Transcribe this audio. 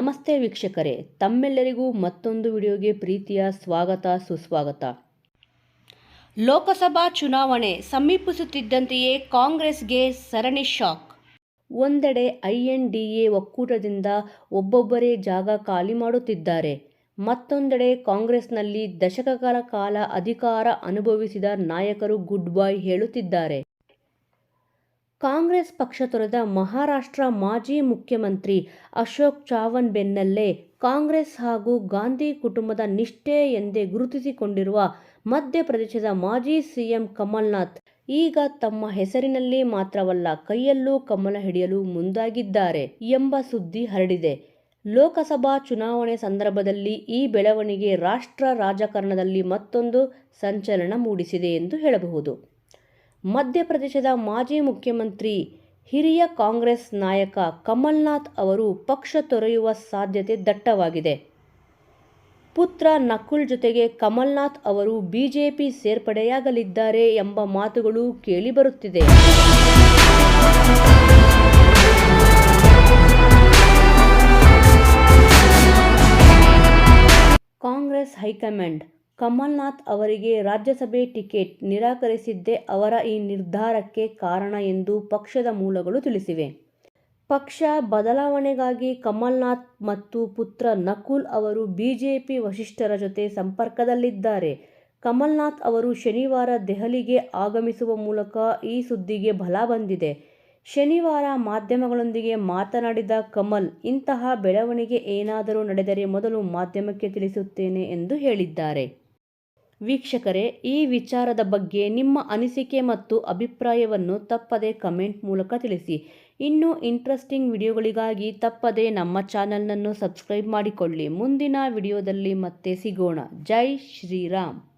ನಮಸ್ತೆ ವೀಕ್ಷಕರೇ, ತಮ್ಮೆಲ್ಲರಿಗೂ ಮತ್ತೊಂದು ವಿಡಿಯೋಗೆ ಪ್ರೀತಿಯ ಸ್ವಾಗತ, ಸುಸ್ವಾಗತ. ಲೋಕಸಭಾ ಚುನಾವಣೆ ಸಮೀಪಿಸುತ್ತಿದ್ದಂತೆಯೇ ಕಾಂಗ್ರೆಸ್ಗೆ ಸರಣಿ ಶಾಕ್. ಒಂದೆಡೆ ಐಎನ್ಡಿಎ ಒಕ್ಕೂಟದಿಂದ ಒಬ್ಬೊಬ್ಬರೇ ಜಾಗ ಖಾಲಿ ಮಾಡುತ್ತಿದ್ದಾರೆ. ಮತ್ತೊಂದೆಡೆ ಕಾಂಗ್ರೆಸ್ನಲ್ಲಿ ದಶಕಗಳ ಕಾಲ ಅಧಿಕಾರ ಅನುಭವಿಸಿದ ನಾಯಕರು ಗುಡ್ ಬಾಯ್ ಹೇಳುತ್ತಿದ್ದಾರೆ. ಕಾಂಗ್ರೆಸ್ ಪಕ್ಷ ತೊರೆದ ಮಹಾರಾಷ್ಟ್ರ ಮಾಜಿ ಮುಖ್ಯಮಂತ್ರಿ ಅಶೋಕ್ ಚಾವನ್ ಬೆನ್ನಲ್ಲೇ ಕಾಂಗ್ರೆಸ್ ಹಾಗೂ ಗಾಂಧಿ ಕುಟುಂಬದ ನಿಷ್ಠೆ ಎಂದೇ ಗುರುತಿಸಿಕೊಂಡಿರುವ ಮಧ್ಯಪ್ರದೇಶದ ಮಾಜಿ ಸಿಎಂ ಕಮಲ್ನಾಥ್ ಈಗ ತಮ್ಮ ಹೆಸರಿನಲ್ಲಿ ಮಾತ್ರವಲ್ಲ ಕೈಯಲ್ಲೂ ಕಮಲ ಹಿಡಿಯಲು ಮುಂದಾಗಿದ್ದಾರೆ ಎಂಬ ಸುದ್ದಿ ಹರಡಿದೆ. ಲೋಕಸಭಾ ಚುನಾವಣೆ ಸಂದರ್ಭದಲ್ಲಿ ಈ ಬೆಳವಣಿಗೆ ರಾಷ್ಟ್ರ ರಾಜಕಾರಣದಲ್ಲಿ ಮತ್ತೊಂದು ಸಂಚಲನ ಮೂಡಿಸಿದೆ ಎಂದು ಹೇಳಬಹುದು. ಮಧ್ಯಪ್ರದೇಶದ ಮಾಜಿ ಮುಖ್ಯಮಂತ್ರಿ, ಹಿರಿಯ ಕಾಂಗ್ರೆಸ್ ನಾಯಕ ಕಮಲ್ನಾಥ್ ಅವರು ಪಕ್ಷ ತೊರೆಯುವ ಸಾಧ್ಯತೆ ದಟ್ಟವಾಗಿದೆ. ಪುತ್ರ ನಕುಲ್ ಜೊತೆಗೆ ಕಮಲ್ನಾಥ್ ಅವರು ಬಿಜೆಪಿ ಸೇರ್ಪಡೆಯಾಗಲಿದ್ದಾರೆ ಎಂಬ ಮಾತುಗಳು ಕೇಳಿಬರುತ್ತಿದೆ. ಕಾಂಗ್ರೆಸ್ ಹೈಕಮಾಂಡ್ ಕಮಲ್ನಾಥ್ ಅವರಿಗೆ ರಾಜ್ಯಸಭೆ ಟಿಕೆಟ್ ನಿರಾಕರಿಸಿದ್ದೇ ಅವರ ಈ ನಿರ್ಧಾರಕ್ಕೆ ಕಾರಣ ಎಂದು ಪಕ್ಷದ ಮೂಲಗಳು ತಿಳಿಸಿವೆ. ಪಕ್ಷ ಬದಲಾವಣೆಗಾಗಿ ಕಮಲ್ನಾಥ್ ಮತ್ತು ಪುತ್ರ ನಕುಲ್ ಅವರು ಬಿಜೆಪಿ ವಶಿಷ್ಠರ ಜೊತೆ ಸಂಪರ್ಕದಲ್ಲಿದ್ದಾರೆ. ಕಮಲ್ನಾಥ್ ಅವರು ಶನಿವಾರ ದೆಹಲಿಗೆ ಆಗಮಿಸುವ ಮೂಲಕ ಈ ಸುದ್ದಿಗೆ ಬಲ ಬಂದಿದೆ. ಶನಿವಾರ ಮಾಧ್ಯಮಗಳೊಂದಿಗೆ ಮಾತನಾಡಿದ ಕಮಲ್, ಇಂತಹ ಬೆಳವಣಿಗೆ ಏನಾದರೂ ನಡೆದರೆ ಮೊದಲು ಮಾಧ್ಯಮಕ್ಕೆ ತಿಳಿಸುತ್ತೇನೆ ಎಂದು ಹೇಳಿದ್ದಾರೆ. ವೀಕ್ಷಕರೇ, ಈ ವಿಚಾರದ ಬಗ್ಗೆ ನಿಮ್ಮ ಅನಿಸಿಕೆ ಮತ್ತು ಅಭಿಪ್ರಾಯವನ್ನು ತಪ್ಪದೆ ಕಮೆಂಟ್ ಮೂಲಕ ತಿಳಿಸಿ. ಇನ್ನೂ ಇಂಟ್ರೆಸ್ಟಿಂಗ್ ವಿಡಿಯೋಗಳಿಗಾಗಿ ತಪ್ಪದೆ ನಮ್ಮ ಚಾನಲ್ನನ್ನು ಸಬ್ಸ್ಕ್ರೈಬ್ ಮಾಡಿಕೊಳ್ಳಿ. ಮುಂದಿನ ವಿಡಿಯೋದಲ್ಲಿ ಮತ್ತೆ ಸಿಗೋಣ. ಜೈ ಶ್ರೀರಾಮ್.